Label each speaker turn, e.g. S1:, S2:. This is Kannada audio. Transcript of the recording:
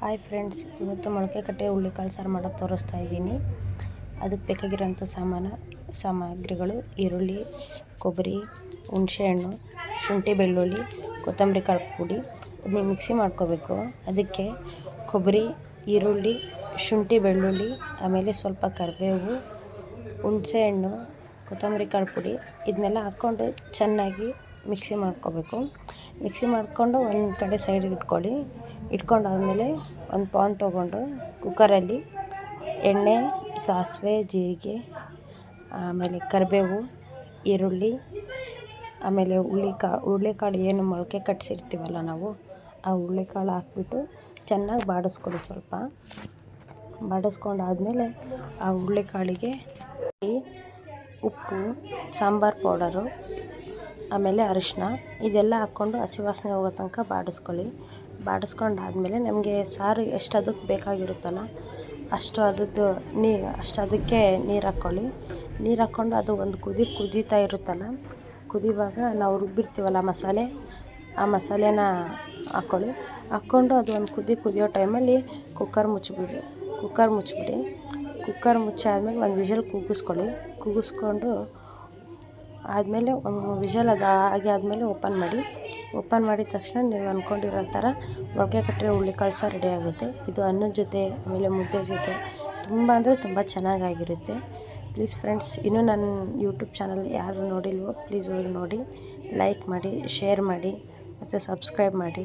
S1: ಹಾಯ್ ಫ್ರೆಂಡ್ಸ್ ಇವತ್ತು ಮೊಳಕೆ ಕಟ್ಟೆ ಹುಳ್ಳಿಕಾಳು ಸಾರು ಮಾಡೋದು ತೋರಿಸ್ತಾ ಇದ್ದೀನಿ. ಅದಕ್ಕೆ ಬೇಕಾಗಿರೋಂಥ ಸಾಮಾನು, ಸಾಮಗ್ರಿಗಳು ಈರುಳ್ಳಿ, ಕೊಬ್ಬರಿ ಹುಣಸೆಹಣ್ಣು ಶುಂಠಿ ಬೆಳ್ಳುಳ್ಳಿ, ಕೊತ್ತಂಬರಿ ಕಾಳು ಪುಡಿ. ಅದನ್ನ ಮಿಕ್ಸಿ ಮಾಡ್ಕೋಬೇಕು. ಅದಕ್ಕೆ ಕೊಬ್ಬರಿ, ಈರುಳ್ಳಿ, ಶುಂಠಿ ಬೆಳ್ಳುಳ್ಳಿ, ಆಮೇಲೆ ಸ್ವಲ್ಪ ಕರಿಬೇವು ಹುಣಸೆಹಣ್ಣು ಕೊತ್ತಂಬರಿ ಕಾಳು ಪುಡಿ. ಇದನ್ನೆಲ್ಲ ಹಾಕ್ಕೊಂಡು ಚೆನ್ನಾಗಿ ಮಿಕ್ಸಿ ಮಾಡ್ಕೋಬೇಕು. ಮಿಕ್ಸಿ ಮಾಡಿಕೊಂಡು ಒಂದು ಕಡೆ ಸೈಡಿಗೆ ಇಟ್ಕೊಳ್ಳಿ. ಇಟ್ಕೊಂಡಾದ್ಮೇಲೆ ಒಂದು ಪಾನ್ ತೊಗೊಂಡು ಕುಕ್ಕರಲ್ಲಿ ಎಣ್ಣೆ, ಸಾಸಿವೆ, ಜೀರಿಗೆ, ಆಮೇಲೆ ಕರಿಬೇವು, ಈರುಳ್ಳಿ, ಆಮೇಲೆ ಹುಳ್ಳಿಕಾಳು ಹುಳ್ಳಿಕಾಳು ಏನು ಮೊಳಕೆ ಕಟ್ಸಿರ್ತೀವಲ್ಲ ನಾವು, ಆ ಹುಳ್ಳಿಕಾಳು ಹಾಕ್ಬಿಟ್ಟು ಚೆನ್ನಾಗಿ ಬಾಡಿಸ್ಕೊಳ್ಳಿ ಸ್ವಲ್ಪ. ಬಾಡಿಸ್ಕೊಂಡಾದ್ಮೇಲೆ ಆ ಹುಳ್ಳಿಕಾಳಿಗೆ ಉಪ್ಪು, ಸಾಂಬಾರು ಪೌಡರು ಆಮೇಲೆ ಅರಿಶಿನ ಇದೆಲ್ಲ ಹಾಕ್ಕೊಂಡು ಹಸಿ ವಾಸನೆ ಹೋಗೋ ತನಕ ಬಾಡಿಸ್ಕೊಳ್ಳಿ. ಬಾಡಿಸ್ಕೊಂಡಾದ್ಮೇಲೆ ನಮಗೆ ಸಾರು ಎಷ್ಟು ಅದಕ್ಕೆ ಬೇಕಾಗಿರುತ್ತಲ್ಲ, ಅಷ್ಟು ಅದದ್ದು ನೀ, ಅಷ್ಟು ಅದಕ್ಕೆ ನೀರು ಹಾಕ್ಕೊಳ್ಳಿ. ನೀರು ಹಾಕ್ಕೊಂಡು ಅದು ಒಂದು ಕುದಿ, ಕುದೀತಾ ಇರುತ್ತಲ್ಲ, ಕುದಿಯುವಾಗ ನಾವು ರುಬ್ಬಿರ್ತೀವಲ್ಲ ಮಸಾಲೆ, ಆ ಮಸಾಲೆನ ಹಾಕ್ಕೊಳ್ಳಿ. ಹಾಕ್ಕೊಂಡು ಅದು ಒಂದು ಕುದಿ, ಕುದಿಯೋ ಟೈಮಲ್ಲಿ ಕುಕ್ಕರ್ ಮುಚ್ಚಿಬಿಡಿ ಕುಕ್ಕರ್ ಮುಚ್ಚಿಬಿಡಿ. ಕುಕ್ಕರ್ ಮುಚ್ಚಾದ್ಮೇಲೆ ಒಂದು ವಿಷಲ್ ಕೂಗಿಸ್ಕೊಳ್ಳಿ ಕೂಗಿಸ್ಕೊಂಡು ಆದಮೇಲೆ ಒಂದು ವಿಷಲ್ ಅದು ಆಗಿ ಆದಮೇಲೆ ಓಪನ್ ಮಾಡಿ. ಓಪನ್ ಮಾಡಿದ ತಕ್ಷಣ ನೀವು ಅಂದ್ಕೊಂಡಿರೋ ಥರ ಮೊಳಕೆ ಕಟ್ಟಿರೋ ಹುಳ್ಳಿಕಾಳು ಸಾರು ರೆಡಿ ಆಗುತ್ತೆ. ಇದು ಅನ್ನದ ಜೊತೆ, ಆಮೇಲೆ ಮುದ್ದೆ ಜೊತೆ ತುಂಬ ಅಂದರೆ ತುಂಬ ಚೆನ್ನಾಗಾಗಿರುತ್ತೆ. ಪ್ಲೀಸ್ ಫ್ರೆಂಡ್ಸ್ ಇನ್ನೂ ನನ್ನ ಯೂಟ್ಯೂಬ್ ಚಾನಲ್ ಯಾರು ನೋಡಿಲ್ವೋ ಪ್ಲೀಸ್ ಹೋಗಿ ನೋಡಿ. ಲೈಕ್ ಮಾಡಿ ಶೇರ್ ಮಾಡಿ, ಮತ್ತು ಸಬ್ಸ್ಕ್ರೈಬ್ ಮಾಡಿ.